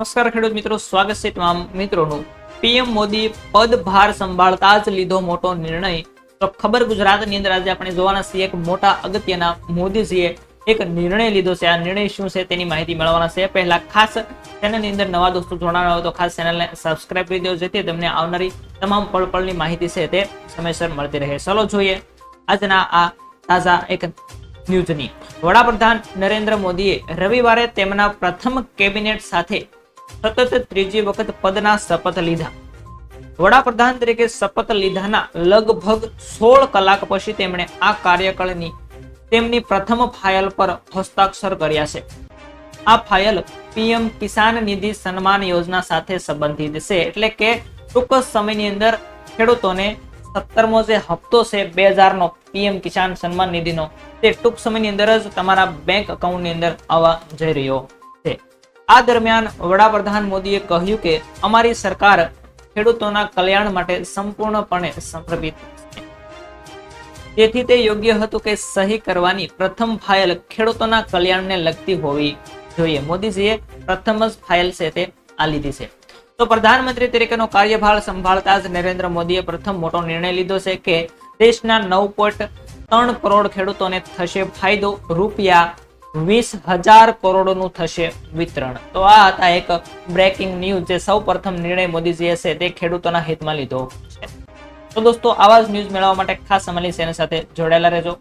નમસ્કાર ખેડૂત મિત્રો, સ્વાગત છે તમામ મિત્રોનું. પીએમ મોદી પદભાર સંભાળતા જ લીધો મોટો નિર્ણય. તો ખબર ગુજરાતની અંદર આજે આપણે જોવાના છીએ એક મોટા અગત્યના મોદીજીએ એક નિર્ણય લીધો છે. આ નિર્ણય શું છે તેની માહિતી મેળવવાના છે. પહેલા ખાસ ચેનલની અંદર નવા દોસ્તો જોડાના હોય તો ખાસ ચેનલને સબસ્ક્રાઇબ કરી દેજો, જેથી તમને આવનારી તમામ પળ પળની માહિતી છે તે સમયસર મળતી રહે. ચલો જોઈએ આજના આ તાજા એક ન્યૂઝની. વડાપ્રધાન નરેન્દ્ર મોદીએ રવિવારે તેમના પ્રથમ કેબિનેટ સાથે સતત ત્રીજી વખત પદના શપથ લીધા. વડાપ્રધાન તરીકે શપથ લીધાના લગભગ સોળ કલાક પછી તેમણે આ કાર્યકાળની તેમની પ્રથમ ફાઇલ પર હસ્તાક્ષર કર્યા છે. આ ફાઇલ પીએમ કિસાન નિધિ સન્માન યોજના સાથે સંબંધિત છે. એટલે કે ટૂંક સમયની અંદર ખેડૂતોને સત્તરમો જે હપ્તો છે બે હજારનો પીએમ કિસાન સન્માન નિધિનો, તે ટૂંક સમયની અંદર જ તમારા બેંક અકાઉન્ટની અંદર આવવા જઈ રહ્યો. આ દરમિયાન વડાપ્રધાન મોદીએ કહ્યું કે અમારી સરકાર ખેડૂતોના કલ્યાણ માટે સંપૂર્ણપણે સમર્પિત તેથી તે યોગ્ય હતું કે સહી કરવાની પ્રથમ ફાઇલ ખેડૂતોના કલ્યાણને લગતી હોવી જોઈએ. મોદીજીએ પ્રથમ જ ફાઇલ છે તે આ લીધી છે. તો પ્રધાનમંત્રી તરીકેનો કાર્યભાર સંભાળતા જ નરેન્દ્ર મોદીએ પ્રથમ મોટો નિર્ણય લીધો છે કે દેશના નવ પોઈન્ટ ત્રણ કરોડ ખેડૂતોને થશે ફાયદો રૂપિયા વીસ હજાર કરોડનું થશે વિતરણ. તો આ હતા એક બ્રેકિંગ ન્યૂઝ જે સૌ પ્રથમ નિર્ણય મોદીજીએ છે તે ખેડૂતોના હિતમાં લીધો છે. તો દોસ્તો આવા જ ન્યૂઝ મેળવવા માટે ખાસ અમારી ચેનલ સાથે જોડાયેલા રહેજો.